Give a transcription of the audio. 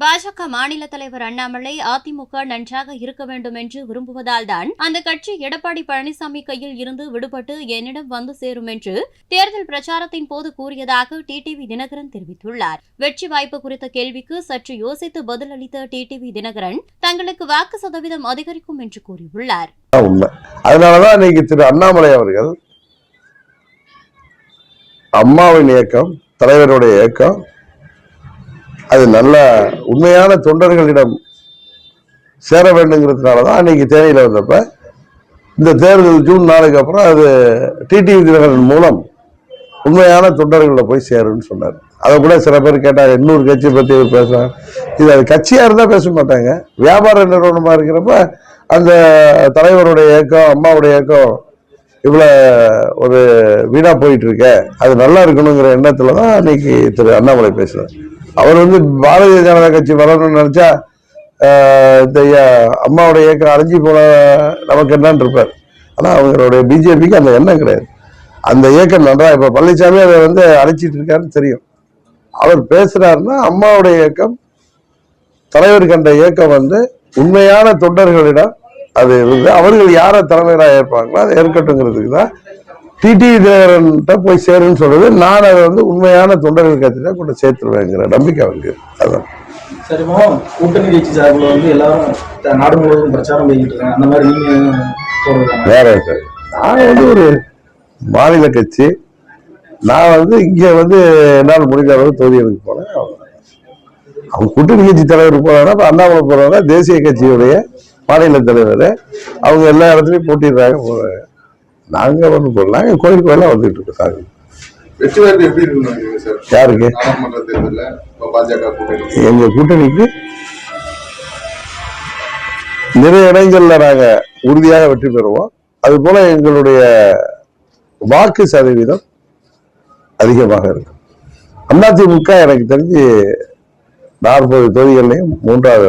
பாஜக மாநில தலைவர் அண்ணாமலை அதிமுக நன்றாக இருக்க வேண்டும் என்று விரும்புவதால்தான் அந்த கட்சி எடப்பாடி பழனிசாமி கையில் இருந்து விடுபட்டு என்னிடம் வந்து சேரும் என்று தேர்தல் பிரச்சாரத்தின் போது கூறியதாக டிடிவி தினகரன் தெரிவித்துள்ளார். வெற்றி வாய்ப்பு குறித்த கேள்விக்கு சற்று யோசித்து பதிலளித்த டிடிவி தினகரன் தங்களுக்கு வாக்கு சதவீதம் அதிகரிக்கும் என்று கூறியுள்ளார். அதனாலதான் இன்னைக்கு திரு அண்ணாமலை அவர்கள் அம்மாவின் இயக்கம் தலைவருடைய இயக்கம் அது நல்ல உண்மையான தொண்டர்களிடம் சேர வேண்டுங்கிறதுனாலதான் அன்னைக்கு தேனியில் வந்தப்ப இந்த தேர்தல் ஜூன் நாளுக்கு அப்புறம் அது டிடிவி தினகரன் மூலம் உண்மையான தொண்டர்களை போய் சேருன்னு சொன்னார். அதை கூட சில பேர் கேட்டாங்க இன்னொரு கட்சி பற்றி இவர் பேசுறாங்க இது அது கட்சியாக இருந்தால் பேச மாட்டாங்க. வியாபார நிறுவனமாக இருக்கிறப்ப அந்த தலைவருடைய இயக்கம் அம்மாவுடைய இயக்கம் இவ்வளோ ஒரு வீணாக போயிட்டுருக்க அது நல்லா இருக்கணுங்கிற எண்ணத்தில் தான் அன்னைக்கு திரு அண்ணாமலை பேசுகிறார் அவர் வந்து பாரதிய ஜனதா கட்சி வரணும்னு நினைச்சா இந்த அம்மாவோட அம்மாவுடைய இயக்கம் அழிஞ்சு போன நமக்கு என்னன்னு இருப்பார். ஆனால் அவங்களுடைய பிஜேபிக்கு அந்த எண்ணம் கிடையாது. அந்த இயக்கம் நன்றா இப்போ பழனிசாமி அதை வந்து அழைச்சிட்டு இருக்காருன்னு தெரியும். அவர் பேசுறாருன்னா அம்மாவுடைய இயக்கம் தலைவர் கண்ட இயக்கம் வந்து உண்மையான தொண்டர்களிடம் அது இருந்து அவர்கள் யாரை தலைமையாக ஏற்பாங்களோ அதை ஏற்கட்டுங்கிறதுக்கு தான் டிடி தேவரன்ட்ட போய் சேருன்னு சொல்றது நான் அதை வந்து உண்மையான தொண்டர்கள் கட்சியில கொண்டு சேர்த்துருவேங்கிற நம்பிக்கை அவருக்கு. அதான். சரி இப்போ கூட்டணி கட்சி சார்பில் வந்து எல்லாரும் த- நாடு முழுவதும் பிரச்சாரம் பண்ணிக்கிட்டு இருக்காங்க. அந்த மாதிரி நீங்க சொல்றீங்க வேற சார் நான் வந்து ஒரு மாநில கட்சி. நான் வந்து இங்க வந்து என்னால் முடிந்த அளவு தொகுதிகளுக்கு போனேன். அவங்க கூட்டணி கட்சி தலைவர் போறாங்கன்னா இப்ப அண்ணாமலை போறாங்கன்னா தேசிய கட்சியுடைய மாநில தலைவர். அவங்க எல்லா இடத்துலயும் போட்டிடுறாங்க போறாங்க. நாங்க ஒண்ணு போடல நாங்க கோயில் கோயிலா வந்துட்டு இருக்கோம் சாமி வெற்றி வாய்ப்பு எப்படி இருக்குன்னு நினைக்கிறீங்க சார்? யாருக்கு? நாடாளுமன்ற தேர்தலில் இப்போ பாஜக கூட்டணி. எங்க கூட்டணிக்கு நிறைய இடங்கள்ல நாங்க உறுதியாக வெற்றி பெறுவோம். அது போல எங்களுடைய வாக்கு சதவீதம் அதிகமாக இருக்கும் அதிமுக எனக்கு தெரிஞ்சு நாற்பது தொகுதிகள்லையும் மூன்றாவது